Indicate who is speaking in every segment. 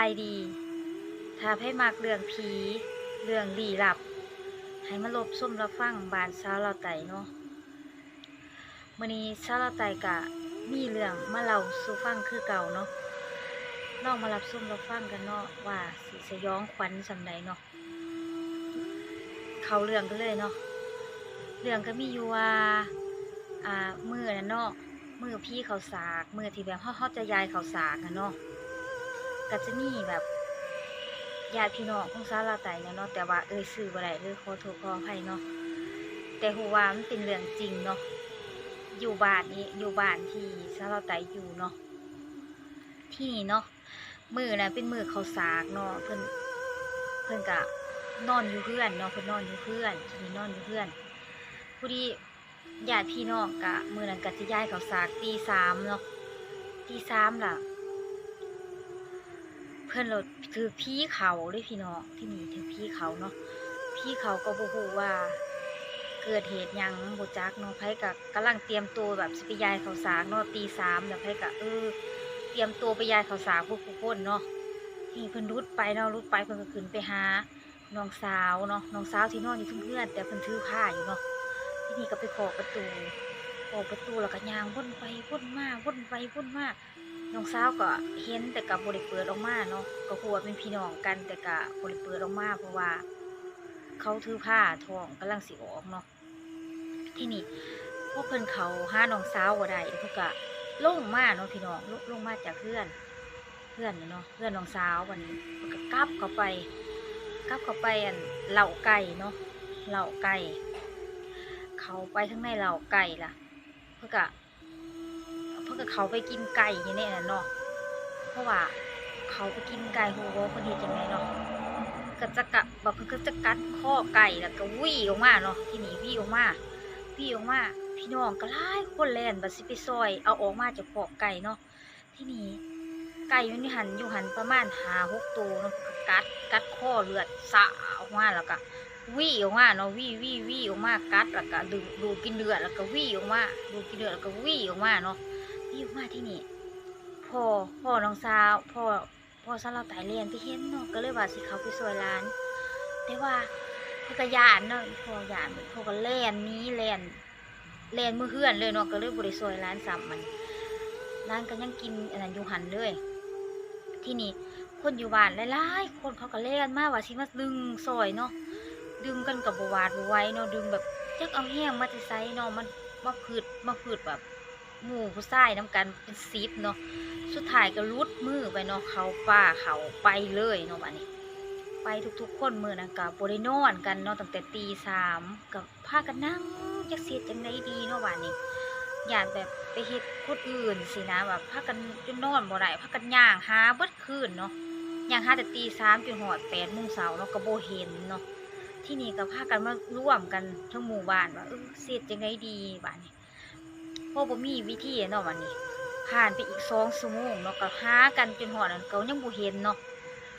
Speaker 1: ายดี ถ้าให้มากเรื่องผี เรื่องลี้ลับ ให้มาลบซุ่มรับฟังบานสาเราไต่เนาะมื้อนี้สาเราไต่กะมีเรื่องมาเล่าสู่ฟังคือเก่าเนาะลองมารับซุ่มรับฟังกันเนาะว่าสิสยองขวัญสำใดเนาะเขาเรื่องกันเลยเนาะเรื่องก็มีอยู่ว่าอ่ามือนะเนาะมือพี่เขาสากมือที่แบบเฮาเฮาจะยายเขาสากนะเนาะ ก็จะมีแบบญาติพี่น้องของสาลาไตเนี่ยเนาะแต่ว่าเอ่ยชื่อบ่ได้เลยขอโทษขออภัยเนาะแต่ฮู้ว่ามันเป็นเรื่องจริงเนาะอยู่บ้านนี้อยู่บ้านที่สาลาไตอยู่เนาะที่นี่เนาะมือนะเป็นมือเขาสากเนาะเพิ่นเพิ่นก็นอนอยู่เพื่อนเนาะเพิ่นนอนอยู่เพื่อนที่นี่นอนอยู่เพื่อนผู้ดีญาติพี่น้องกะมือนั้นกะจะย้ายเขาสากตีสามเนาะตีสามล่ะ พื่อนเราถือพี่เขาเลยพี่น้องที่นี่ถือพี่เขาเนาะพี่เขาก็บ่ฮู้ว่า เกิดเหตุยังบ่จักเนาะไผกะกำลังเตรียมตัวแบบสิไปยายเขาสากเนาะตีสามแล้วไผกะเออ เตรียมตัวไปยายเขาสากพวกผู้คนเนาะนี่เพิ่นรุดไปเนาะรุดไปเพิ่นก็ขึ้นไปหาน้องสาวเนาะน้องสาวที่นอนอยู่ทุ่งเพื่อน แต่เพิ่นถือผ้าอยู่เนาะที่นี่ก็ไปขอประตูขอประตูแล้วก็ยางวนไปวนมาวนไปวนมา น้องสาวก็เห็นแต่กับบริเปิดออกมาเนาะก็กลัวเป็นพี่น้องกันแต่กับบริเปิดออกมาเพราะว่า เขาถือผ้าทองกำลังสิออกเนาะที่นี่พวกเพิ่อนเขาหาน้องสาวบ่ได้เพิ่นก็ลงมาเนาะพี่น้องลงลงมาจากเพื่อน เพื่อนเนาะเพื่อนน้องสาววันนี้ก็กลับเข้าไปกลับเข้าไปอันเหล่าไก่เนาะเหล่าไก่เขาไปทั้งในเหล่าไก่ล่ะ เพื่อกะ พื่อกะเขาไปกินไก่อยู่เนี่ยน่ะเนาะเพราะว่าเขาไปกินไก่โหว่าเพิ่นเฮ็ดจังไดเนาะก็จะกะแบบเพิ่นก็จะกัดข้อไก่แล้วก็วิ่งออกมาเนาะที่นี่วิ่งออกมาวิ่งออกมาพี่น้องก็หลายคนแล่นบัดสิไปซอย เอาออกมาจากขอกไก่เนาะที่นี่ไก่มันอยู่หันอยู่หันประมาณ5-6ตัวเนาะก็กัดกัดข้อเลือดสะออกมาแล้วก็วี่ออกมาเนาะวี่วี่วี่ออกมากัดแล้วก็ดูดูกินเลือดแล้วก็วี่ออกมาดูดกินเลือดแล้วก็วี่ออกมาเนาะ วี่ออกมาที่นี่พ่อพ่อน้องสาวพ่อพ่อสาวเราตายเรียนไปเห็นเนาะก็เลยว่าสิเขาไปซอยร้าน แต่ว่าพกยานเนาะพ่อยานพ่อก็แล่นนี้แล่นแล่นมือเฮือนเลยเนาะก็เลยบริซอยร้านซ้ำมันร้านก็ยังกินอันนั้นอยู่หันเลยที่นี่คนอยู่บ้านหลายๆคนเขาก็เล่นมากว่าสิมาดึงซอยเนาะดึงกันกับบวาดบไว้เนาะดึงแบบจักเอาแห้งมาจะไซเนาะมันมาพืดมาพืดแบบ หมู่ผู้ชายน้ำกันเป็นซีบเนาะสุดท้ายก็รุดมือไปเนาะเขาป่าเขาไปเลยเนาะบัดนี้ ไปทุกๆคนมือนะกับบริโนอนกันเนาะตั้งแต่ตีสามกับพากันนั่งจักเสียจังไดดีเนาะบัดนี้อย่าแบบไปเฮ็ดคนอื่นสินะแบบพากันจนนอนบ่ได้พากันย่างหาเบิดคืนเนาะย่างหาแต่ตีสามจนหอดแปดโมงเช้าเนาะก็บ่เห็นเนาะที่นี่ก็พากันมาร่วมกันทั้งหมู่บ้านว่าเออเสร็จจังไดดีบ้านนี้ พอบ่มีวิธีเนาะวันนี้ ผ่านไปอีกสองชั่วโมงเนาะก็หากันจนหอดอันเก่ายังบ่เห็นเนาะ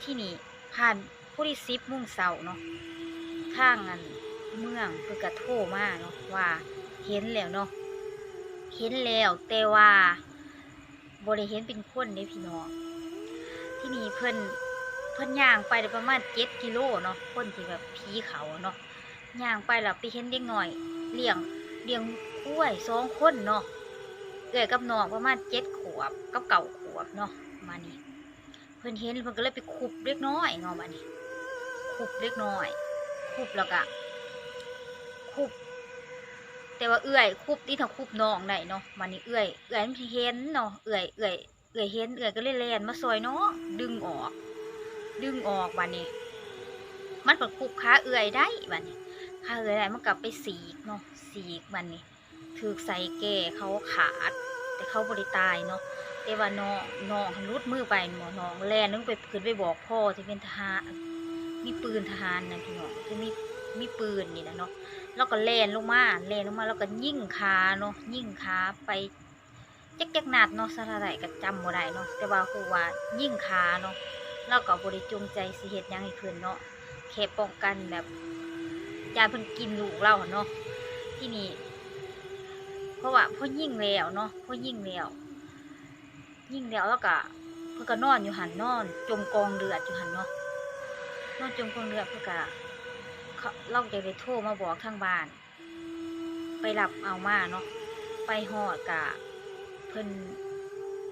Speaker 1: ที่นี่ผ่านผู้ที่สิบโมงเช้าเนาะทางอันเมืองเพิ่นก็โทมาเนาะว่าเห็นแล้วเนาะเห็นแล้วแต่ว่าบ่ได้เห็นเป็นคนเด้พี่น้องที่นี่เพิ่นเพิ่นย่างไปได้ประมาณเจ็ดกิโลเนาะคนที่แบบผีเขาเนาะย่างไปแล้วไปเห็นเด็กหน่อยเลี้ยงเลี้ยง กล้วยสองคนเนาะเกิดกับน้องประมาณเจ็ดขวบกับเก่าขวบเนาะมานี้เพิ่อนเห็นเพิ่นก็เลยไปคุบเล็กน้อยเนาะมานี่คุบเล็กน้อยคุบแล้วก็คุบแต่ว่าเอื้อยคุบที่ทางคุบน้องได้เนาะมานี่เอื้อยเอื้อยมันเห็นเนาะเอื้อยเอื้อยเอื้อยเห็นเอื้อยก็เลยแลนมาซอยเนาะดึงออก ดึงออกบัดนี้ มันเป็นคุกขาเอื่อยได้บัดนี้ขาเอื่อยได้มันกลับไปสีกเนาะสีกบัดนี้ ถือใส่แก่เขาขาด แต่เขาบริตายเนาะแต่ว่าน้องน้องรุดมือไปหมอน้องแลนนึงไปขึ้นไปบอกพ่อที่เป็นทหารมีปืนทหารนะพี่น้องที่มีมีปืนนี่นะเนาะแล้วก็แลนลงมาแลนลงมาแล้วก็ยิ่งขาเนาะยิ่งขาไปจักจักนัดเนาะสะระไรก็จำบ่ได้เนาะแต่ว่าครูว่ายิ่งขาเนาะเราก็บริจงใจสิเฮ็ดหยังให้เพิ่นเนาะแค่ป้องกันแบบยาเพิ่นกินลูกเราเนาะที่นี่ ราะว่าพ่อยิ่งแล้วเนาะพ่อยิ่งแล้ว ยิ่งแล้วแล้วก็เพื่อก็นอนอยู่หันนอน จมกองเลือดอยู่หันเนาะนอนจมกองเลือดเพื่อก็เขาเราจได้โทรมาบอกทางบ้าน ไปรับเอามาเนาะไปหอดกะเพิ่น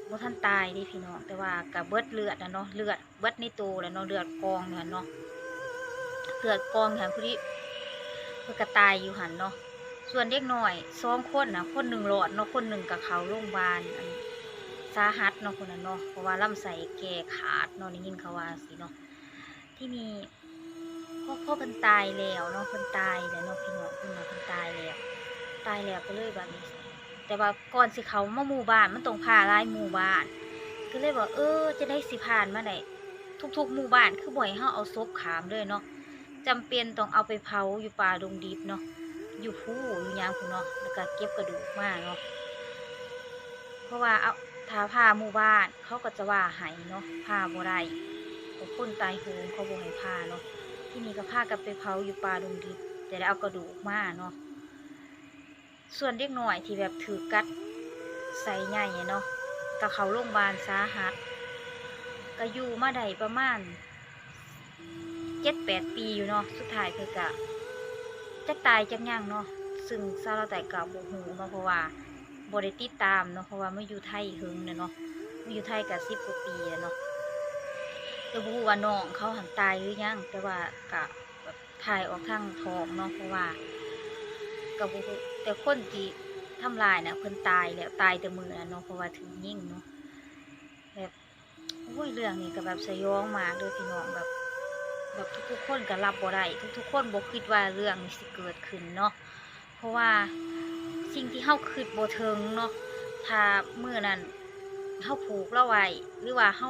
Speaker 1: บ่ทันตายดิพี่น้องแต่ว่ากะเบิดเลือดนะเนาะเลือดเบิดในตัวแล้วเนาะเลือดกองอยู่หันเนาะเลือดกองอยู่หันผู้ที่เพื่อกระตายอยู่หันเนาะ ส่วนเด็กน้อยสองคนนะคนหนึ่งหลอดเนาะคนหนึ่งกับเขาโรงพยาบาลอันสาหัสเนาะคนนั้นเนาะเพราะว่าลำไส้แก่ขาดเนาะได้ยินเขาว่าสิเนาะที่นี่พ่อพ่อเพิ่นตายแล้วเนาะเพิ่นตายแล้วเนาะพี่น้องเพิ่นน่ะเพิ่นตายแล้วตายแล้วก็เลยแบบนี้ แต่ว่าก่อนสิเขามาหมู่บ้านมันต้องผ่าลายหมู่บ้าน ก็เลยบอกเออ จะได้สิผ่านมาได้ทุกๆหมู่บ้านคือบ่อยเฮาเอาศพขามเลยเนาะจำเป็นต้องเอาไปเผาอยู่ป่าดงดิบเนาะ อยู่ผู้อยู่ยางผู้เนาะแล้วก็เก็บกระดูกมาเนาะเพราะว่าเอาถ้าผ่าหมู่บ้านเขาก็จะว่าหายเนาะผ่าโบได้เพราะคนตายโหงเขาโบให้ผ่าเนาะที่นี่ก็พากันไปเผาอยู่ป่าดงดิบแต่ได้เอากระดูกมาเนาะส่วนเด็กหน่อยที่แบบถือกัดใส่ใหญ่เนาะก็เขาโรงพยาบาลสาหัสก็อยู่มาได้ประมาณเจ็ดแปดปีอยู่เนาะสุดท้ายเพื่อกะ จักตายจักย่างเนาะซึ่งซาเราแต่กับโบหูเนาะเพราะว่าบริติตามเนาะเพราะว่าไม่อยู่ไทยหึงเนาะไม่อยู่ไทยกับสิบกว่าปีเนาะแต่บฮูว่าน้องเขาหันตายหรือยังแต่ว่ากะแบบถ่ายออกทางท้องเนาะเพราะว่ากับบุแต่คนที่ทำลายนะเพิ่นตายแล้วตายแต่มือนะเนาะเพราะว่าถึงยิ่งเนาะแบบโอ้ยเรื่องนี้ก็แบบสยองมากเลยพี่น้องแบบ แบบทุกๆคนก็รับบ่ได้ทุกๆ คนบ่คิดว่าเรื่องนี้สิเกิดขึ้นเนาะเพราะว่าสิ่งที่เฮาคิดบ่ถึงเนาะถ้ามื้อนั้นเฮาผูกเราไว้หรือว่าเฮา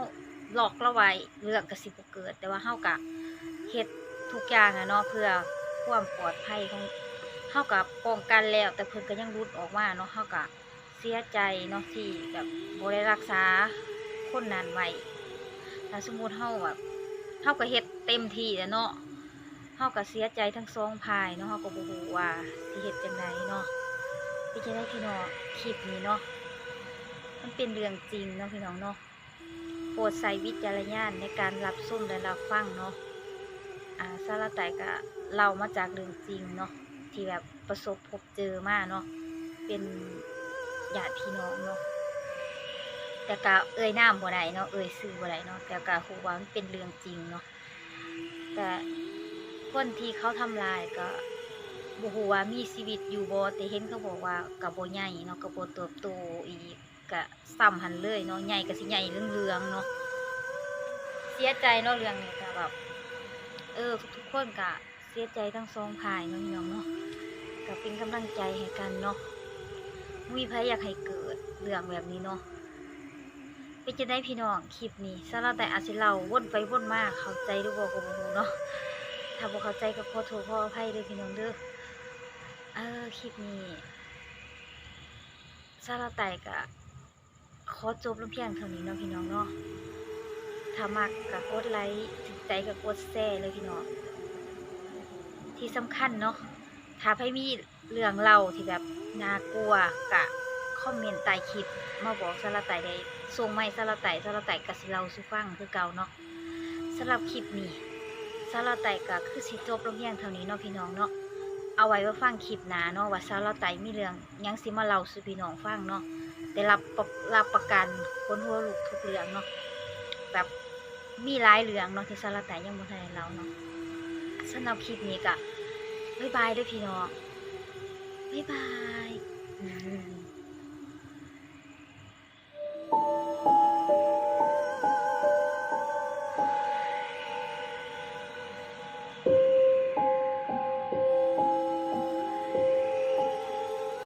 Speaker 1: หลอกเราไว้เรื่องก็สิบ่เกิด แต่ว่าเฮาก็เฮ็ดทุกอย่างอะเนาะเพื่อความปลอดภัยของเท่ากับป้องกันแล้ว แต่เพิ่นก็ยังรุดออกมาเนาะเท่ากับเสียใจเนาะที่แบบบ่ได้รักษาคนนั้นไว้ถ้าสมมุติเฮาแบบเฮาก็เฮ็ด เต็มที่แล้วเนาะเฮาก็เสียใจทั้งสองพายเนาะเฮาก็บ่ฮู้ว่าสิเฮ็ดจังไดเนาะพี่จะได้พี่น้องคลิปนี้เนาะมันเป็นเรื่องจริงเนาะพี่น้องเนาะโปรดใส่วิจารณญาณในการรับชมและรับฟังเนาะอ่าสาระแต่ก็เล่ามาจากเรื่องจริงเนาะที่แบบประสบพบเจอมาเนาะเป็นญาติพี่น้องเนาะแต่กะเอ่ยน้ำบ่ได้เนาะเอ่ยซื้อบ่ได้เนาะแต่กะฮู้ว่ามันเป็นเรื่องจริงเนาะ แต่คนที่เขาทำลายก็บ่ฮู้ว่ามีชีวิตอยู่บ่แต่เห็นเขาบอกว่าก็บ่ใหญ่เนาะก็บ่เติบโตอีกก็ซ้ำหันเลยเนาะใหญ่ก็สิใหญ่เรื่องๆเนาะเสียใจเนาะเรื่องนี้ก็แบบเออทุกๆคนก็เสียใจทั้งสองฝ่ายเนาะพี่น้องเนาะก็เป็นกำลังใจให้กันเนาะมุ้ยพายอยากให้เกิดเรื่องแบบนี้เนาะ เป็นจะได้พี่น้องคลิปนี้สาระแต่อาจจะเลาวนไปวนมาเข้าใจรือบ่ก็บ่รู้เนาะถ้าบ่เข้าใจก็ขอโทษขออภัยเด้อพี่น้องเด้อเออคลิปนี้สาระแต่ก็ขอจบลงเพียงเท่านี้เนาะพี่น้องเนาะถ้ามักก็กดไลค์ถึงใจก็กดแชร์เลยพี่น้อง ที่สำคัญเนาะถ้าใครมีเรื่องเล่าที่แบบน่ากลัวกะคอมเมนต์ใต้คลิป มาบอกสารไตได้ส่งไม่สารไตสารไต่กะสิเราสุฟังคือเก่าเนาะสำหรับคลิปนี้สารไตกะคือสิจบลงเพียงเท่านี้เนาะพี่น้องเนาะเอาไว้ว่าฟังคลิปหนาเนาะว่าสารไตมีเรื่องยังสิมาเล่าสู่พี่น้องฟังเนาะแต่รับระรับประกันคนหัวลูกทุกเรื่องเนาะแบบมีหลายเรื่องเนาะที่สารไตยังบ่ทันได้เล่าเนาะสำหรับคลิปนี้ก็บ๊ายบายด้วยพี่น้องบ๊ายบาย อืม